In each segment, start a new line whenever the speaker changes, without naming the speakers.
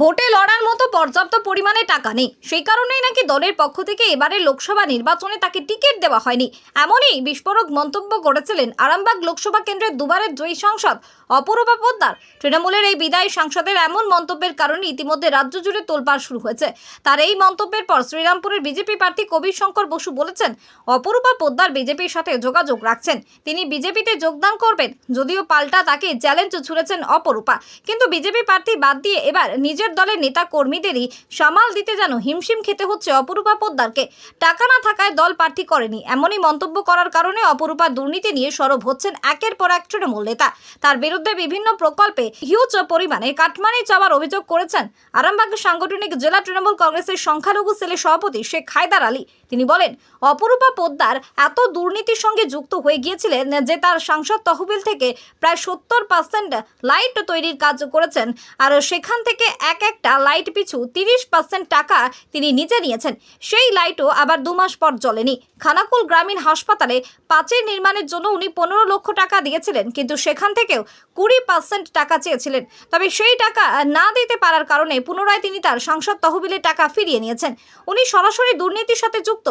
ভোটে লড়ার মতো পর্যাপ্ত পরিমাণে টাকা নেই। সেই কারণেই নাকি দলের পক্ষ থেকে এবারের লোকসভা নির্বাচনে তাকে টিকিট দেওয়া হয়নি। এমনই বিস্ফোরক মন্তব্য করেছিলেন আরামবাগ লোকসভা কেন্দ্রের দুবারের জয়ী সাংসদ অপরূপা পোদ্দার। তৃণমূলের এই বিদায়ী সাংসদের এমন মন্তব্যের কারণে ইতিমধ্যে রাজ্য জুড়ে তোলপাড় শুরু হয়েছে। তার এই মন্তব্যের পর শ্রীরামপুরের বিজেপি প্রার্থী কবির শঙ্কর বসু বলেছেন, অপরূপা পোদ্দার বিজেপির সাথে যোগাযোগ রাখছেন। তিনি বিজেপিতে যোগদান করবেন। যদিও পাল্টা তাকে চ্যালেঞ্জ ছুড়েছেন অপরূপা। কিন্তু বিজেপি প্রার্থী বাদ দিয়ে এবার নিজের দলের নেতা কর্মীদেরই সামাল দিতে যেন হিমশিম খেতে হচ্ছে অপরূপা পোদ্দারকে। টাকা না থাকায় দল প্রার্থী করেনি। এমনই মন্তব্য করার কারণে অপরূপা দুর্নীতি নিয়ে সরব হচ্ছেন একের পর এক তৃণমূল নেতা। তার বিরুদ্ধে বিভিন্ন প্রকল্পে হিউজ পরিমাণে কাটমানি চাওয়ার অভিযোগ করেছেন আরামবাগ সাংগঠনিক জেলা তৃণমূল কংগ্রেসের সংখ্যালঘু সেলের সভাপতি শেখ হায়দার আলী। তিনি বলেন, অপরূপা পোদ্দার এত দুর্নীতির সঙ্গে যুক্ত হয়ে গিয়েছিলেন যে তার সাংসদ তহবিল থেকে প্রায় সত্তর পার্সেন্ট লাইট তৈরির কাজ করেছেন। আর সেখান থেকে এক একটা লাইট পিছু তিরিশ পার্সেন্ট টাকা তিনি নিজে নিয়েছেন। সেই লাইটও আবার দু মাস পর জ্বলেনি। খানাকুল গ্রামীণ হাসপাতালে পাঁচের নির্মাণের জন্য উনি পনেরো লক্ষ টাকা দিয়েছিলেন, কিন্তু সেখান থেকেও কুড়ি পার্সেন্ট টাকা চেয়েছিলেন। তবে সেই টাকা না দিতে পারার কারণে পুনরায় তিনি তার সংসদ তহবিলের টাকা ফিরিয়ে নিয়েছেন। উনি সরাসরি দুর্নীতির সাথে যুক্ত।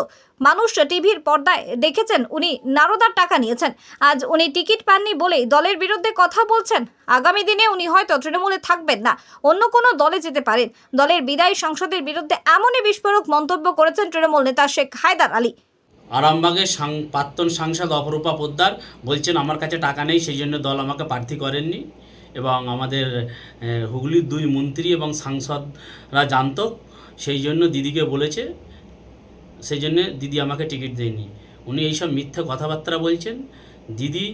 মানুষ টিভির পর্দায় দেখেছেন উনি নারদার টাকা নিয়েছেন। আজ উনি টিকিট পাননি বলেই দলের বিরুদ্ধে কথা বলছেন। আগামী দিনে উনি হয়তো তৃণমূলে থাকবেন না। অন্য কোনো দলে যেতে পারেন। দলের বিদায়ী সংসদের বিরুদ্ধে এমনই বিস্ফোরক মন্তব্য করেছেন তৃণমূল নেতা শেখ হায়দার আলী।
আরামবাগের সাং- প্রাক্তন সাংসদ অপরূপা পোদ্দার বলছেন, আমার কাছে টাকা নেই সেই জন্য দল আমাকে প্রার্থী করেননি। এবং আমাদের হুগলির দুই মন্ত্রী এবং সাংসদরা জানত সেই জন্য দিদিকে বলেছে সেই জন্য দিদি আমাকে টিকিট দেয়নি। উনি এইসব মিথ্যে কথাবার্তা বলছেন। দিদি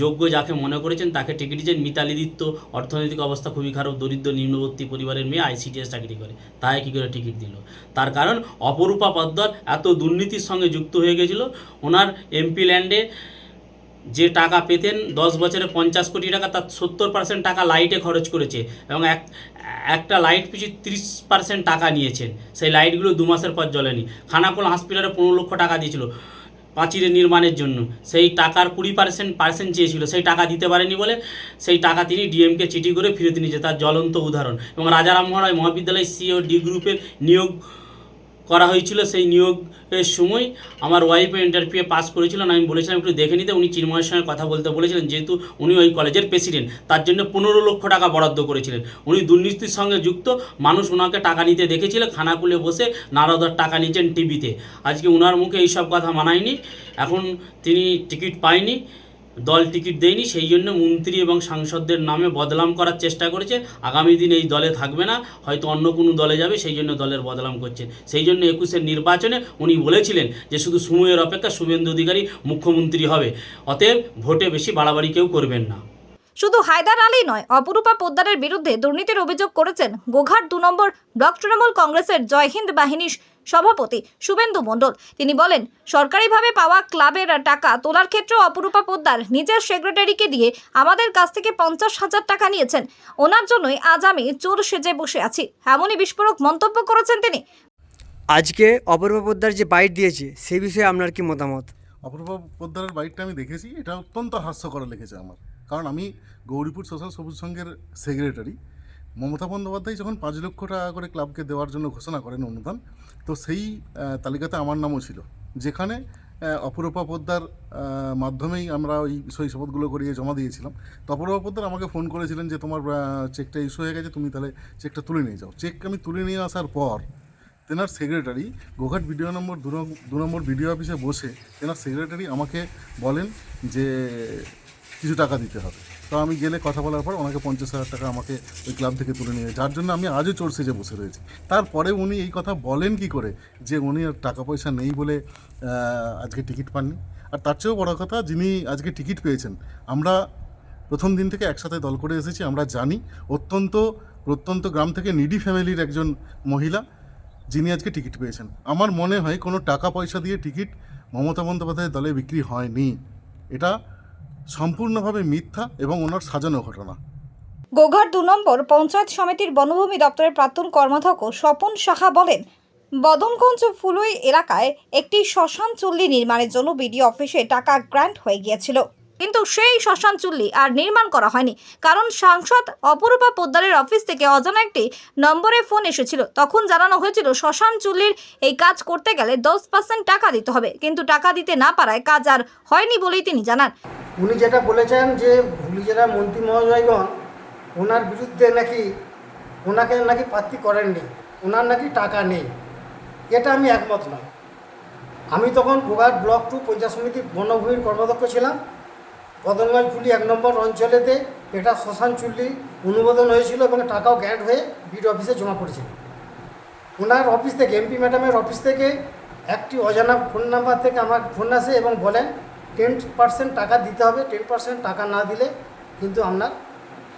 যোগ্য যাকে মনে করেছেন তাকে টিকিট দিয়েছেন। মিতালি দিত্য, অর্থনৈতিক অবস্থা খুবই খারাপ, দরিদ্র, নিম্নবর্তী পরিবারের মেয়ে আইসিডিএস চাকরি করে। তাই কী করে টিকিট দিল? তার কারণ অপরূপা পদ্মার এত দুর্নীতির সঙ্গে যুক্ত হয়ে গেছিল। ওনার এমপি ল্যান্ডে যে টাকা পেতেন, দশ বছরে পঞ্চাশ কোটি টাকা, তার সত্তর পার্সেন্ট টাকা লাইটে খরচ করেছে এবং এক, একটা লাইট পিছু তিরিশ পার্সেন্ট টাকা নিয়েছেন। সেই লাইটগুলো দু মাসের পর জ্বলেনি। খানাকুল হসপিটালে পনেরো লক্ষ টাকা দিয়েছিল। পাঁচিরের নির্মাণের জন্য। সেই টাকার কুড়ি পার্সেন্ট পার্সেন্ট চেয়েছিল, সেই টাকা দিতে পারেনি বলে সেই টাকা তিনি ডিএমকে চিঠি করে ফিরত নিয়েছে, তার জ্বলন্ত উদাহরণ। এবং রাজারাম মহারায় রায় মহাবিদ্যালয় সিও ডি গ্রুপের নিয়োগ করা হয়েছিল সেই নিয়োগের সময়। আমার ওয়াইফ ইন্টারভিউ পাস করেছিলেন আমি বলেছিলাম একটু দেখে নিতে। উনি চিন্ময়ের সঙ্গে কথা বলতে বলেছিলেন, যেহেতু উনি ওই কলেজের প্রেসিডেন্ট তার জন্য পনেরো লক্ষ টাকা বরাদ্দ করেছিলেন। উনি দুর্নীতির সঙ্গে যুক্ত, মানুষ ওনাকে টাকা নিতে দেখেছিল, খানাকুলে বসে নারদার টাকা নিচ্ছেন টিভিতে। আজকে ওনার মুখে এইসব কথা মানায়নি। এখন তিনি টিকিট পায়নি। দল টিকিট দেয়নি, সেই জন্য মন্ত্রী এবং সাংসদদের নামে বদলাম করার চেষ্টা করেছে। আগামী দিন এই দলে থাকবে না, হয়তো অন্য কোনো দলে যাবে, সেই জন্য দলের বদলাম করছে। সেই জন্য একুশের নির্বাচনে উনি বলেছিলেন যে শুধু সময়ের অপেক্ষা, শুভেন্দু অধিকারী মুখ্যমন্ত্রী হবে। অতএব ভোটে বেশি বাড়াবাড়ি কেউ করবেন না।
শুধু হায়দার আলী নয় অপরূপা পোদ্দারের বিরুদ্ধে দুর্নীতির অভিযোগ করেছেন গোঘাট দু নম্বর ব্লক তৃণমূল কংগ্রেসের জয় হিন্দ বাহিনীর সভাপতি শুভেন্দু মণ্ডল। তিনি বলেন সরকারিভাবে পাওয়া ক্লাবের টাকা তোলার ক্ষেত্রে অপরূপা পোদ্দার নিজের সেক্রেটারিকে দিয়ে আমাদের কাছ থেকে পঞ্চাশ হাজার টাকা নিয়েছেন। ওনার জন্যই আজ আমি চোর সেজে বসে আছি এমনই বিস্ফোরক মন্তব্য করেছেন তিনি।
আজকে অপরূপা পোদ্দার যে বাইট দিয়েছে সে বিষয়ে আপনার কি মতামত?
অপূর্ব পোদ্দারের বাইকটা আমি দেখেছি এটা অত্যন্ত হাস্যকর লেগেছে আমার। কারণ আমি গৌরীপুর সোশ্যাল সবুজ সংঘের সেক্রেটারি মমতা বন্দ্যোপাধ্যায় যখন পাঁচ লক্ষ টাকা করে ক্লাবকে দেওয়ার জন্য ঘোষণা করেন অনুদান, তো সেই তালিকাতে আমার নামও ছিল। যেখানে অপরূপা পোদ্দার মাধ্যমেই আমরা ওই সই শপথগুলো করিয়ে জমা দিয়েছিলাম। তো অপরূপা পোদ্দার আমাকে ফোন করেছিলেন যে তোমার চেকটা ইস্যু হয়ে গেছে, তুমি তাহলে চেকটা তুলে নিয়ে যাও। চেক আমি তুলে নিয়ে আসার পর, তেনার সেক্রেটারি গোঘাট বিডিও নম্বর দু নম্বর ভিডিও অফিসে বসে তেনার সেক্রেটারি আমাকে বলেন যে কিছু টাকা দিতে হবে। তো আমি গেলে কথা বলার পর ওনাকে পঞ্চাশ হাজার টাকা আমাকে ওই ক্লাব থেকে তুলে নিয়ে যার জন্য আমি আজও চোর সেজে বসে রয়েছি। তারপরে উনি এই কথা বলেন কি করে যে উনি আর টাকা পয়সা নেই বলে আজকে টিকিট পাননি। আর তার চেয়েও বড় কথা, যিনি আজকে টিকিট পেয়েছেন, আমরা প্রথম দিন থেকে একসাথে দল করে এসেছি, আমরা জানি। অত্যন্ত, প্রত্যন্ত গ্রাম থেকে নিডি ফ্যামিলির একজন মহিলা, যিনি আজকে টিকিট পেয়েছেন। আমার মনে হয় কোনো টাকা পয়সা দিয়ে টিকিট মমতা বন্দ্যোপাধ্যায়ের দলে বিক্রি হয়নি। এটা সম্পূর্ণভাবে মিথ্যা এবং ওনার সাজানো ঘটনা।
গোঘাট দু নম্বর পঞ্চায়েত সমিতির বনভূমি দপ্তরের প্রাক্তন কর্মাধ্যক্ষ স্বপন সাহা বলেন বদনগঞ্জ ফুলুই এলাকায় একটি শ্মশান চুল্লি নির্মাণের জন্য বিডিও অফিসে টাকা গ্র্যান্ট হয়ে গিয়েছিল। কিন্তু সেই শ্মশান চুল্লি আর নির্মাণ করা হয়নি। কারণ সাংসদ অপরূপা পোদ্দারের অফিস থেকে অজানা একটি নম্বরে ফোন এসেছিল। তখন জানানো হয়েছিল, শ্মশান চুল্লির এই কাজ করতে গেলে দশ পার্সেন্ট টাকা দিতে হবে। কিন্তু টাকা দিতে না পারায় কাজ আর হয়নি বলেই তিনি জানান।
উনি যেটা বলেছেন যে হুগলি জেলার মন্ত্রী মহোদয়গণ, ওনার বিরুদ্ধে নাকি, ওনাকে নাকি প্রার্থী করেননি, ওনার নাকি টাকা নেই। এটা আমি একমত নয়। আমি তখন গোঘাট ব্লক টু পঞ্চায়েত সমিতি বনভূমির কর্মদক্ষ ছিলাম। কদমগঞ্জ ফুলি এক নম্বর অঞ্চলেতে এটা শ্মশান চুল্লি অনুমোদন হয়েছিল এবং টাকাও গ্যান্ট হয়ে বিড অফিসে জমা পড়েছিল। ওনার অফিস থেকে, এমপি ম্যাডামের অফিস থেকে একটি অজানা ফোন নাম্বার থেকে আমার ফোন আসে এবং বলেন টেন পার্সেন্ট টাকা দিতে হবে টেন পার্সেন্ট টাকা না দিলে কিন্তু আপনার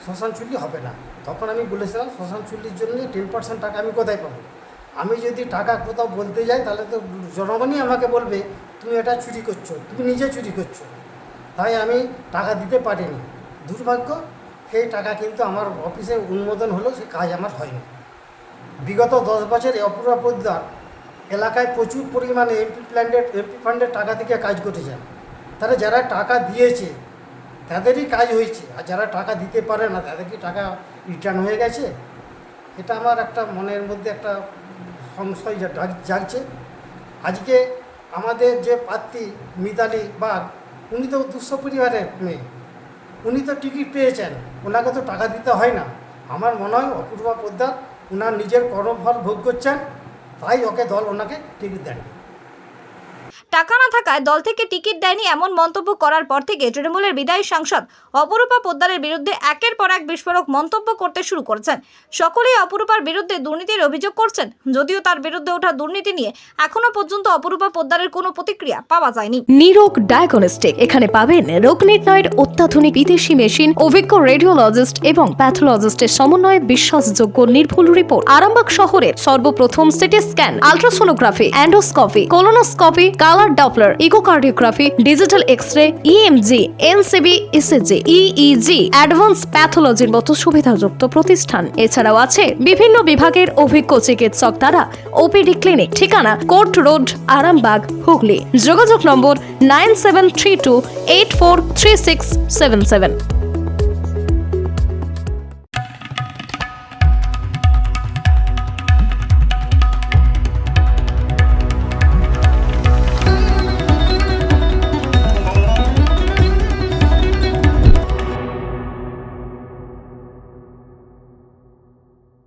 শ্মশান চুল্লি হবে না। তখন আমি বলেছিলাম, শ্মশান চুল্লির জন্য টেন পার্সেন্ট টাকা আমি কোথায় পাবো? আমি যদি টাকা কোথাও বলতে যাই, তাহলে তো জনগণই আমাকে বলবে, তুমি এটা চুরি করছ, তুমি নিজে চুরি করছ। তাই আমি টাকা দিতে পারিনি। দুর্ভাগ্য, সেই টাকা কিন্তু আমার অফিসে অনুমোদন হলো সে কাজ আমার হয়নি। বিগত দশ বছরে অপূর্বা এলাকায় প্রচুর পরিমাণে এমপি প্ল্যান্ডের এমপি ফান্ডের টাকা থেকে কাজ করেছেন তাহলে যারা টাকা দিয়েছে, তাদেরই কাজ হয়েছে। আর যারা টাকা দিতে পারে না, তাদের কি টাকা রিটার্ন হয়ে গেছে? এটা আমার একটা মনের মধ্যে একটা সংশয় জাগছে। আজকে আমাদের যে প্রার্থী মিতালি বাগ, উনি তো দুঃস্থ পরিবারের মেয়ে। উনি তো টিকিট পেয়েছেন, ওনাকে তো টাকা দিতে হয় না। আমার মনে হয় অপূর্বা পোদ্দার ওনার নিজের কর্মফল ভোগ করছেন, তাই ওকে দল ওনাকে টিকিট দেন
টাকা না থাকায় দল থেকে টিকিট দেয়নি এমন মন্তব্য করার পর থেকে তৃণমূলের বিদায়ী সাংসদ অপরূপা পোদ্দারের বিরুদ্ধে একের পর এক বিস্ফোরক মন্তব্য করতে শুরু করেছেন। সকলেই অপরূপার বিরুদ্ধে দুর্নীতির অভিযোগ করছেন, যদিও তার বিরুদ্ধে ওঠা দুর্নীতি নিয়ে এখনও পর্যন্ত অপরূপা পোদ্দারের কোনো প্রতিক্রিয়া পাওয়া যায়নি।
নিরোগ ডায়াগনস্টিক এখানে পাবেন রোগ নির্ণয়ের অত্যাধুনিক বিদেশি মেশিন, অভিজ্ঞ রেডিওলজিস্ট এবং প্যাথোলজিস্টের সমন্বয়ে বিশ্বাসযোগ্য নির্ভুল রিপোর্ট। আরামবাগ শহরের সর্বপ্রথম CT scan, ultrasonography, endoscopy, colonoscopy colour Doppler echocardiography digital X ray EMG NCV ECG EEG advance প্যাথোলজির মতো সুবিধাযুক্ত প্রতিষ্ঠান। এছাড়াও আছে বিভিন্ন বিভাগের অভিজ্ঞ চিকিৎসক দ্বারা ওপিডি ক্লিনিক ঠিকানা কোর্ট রোড আরামবাগ হুগলি। যোগাযোগ নম্বর nine seven three two eight four three six seven seven.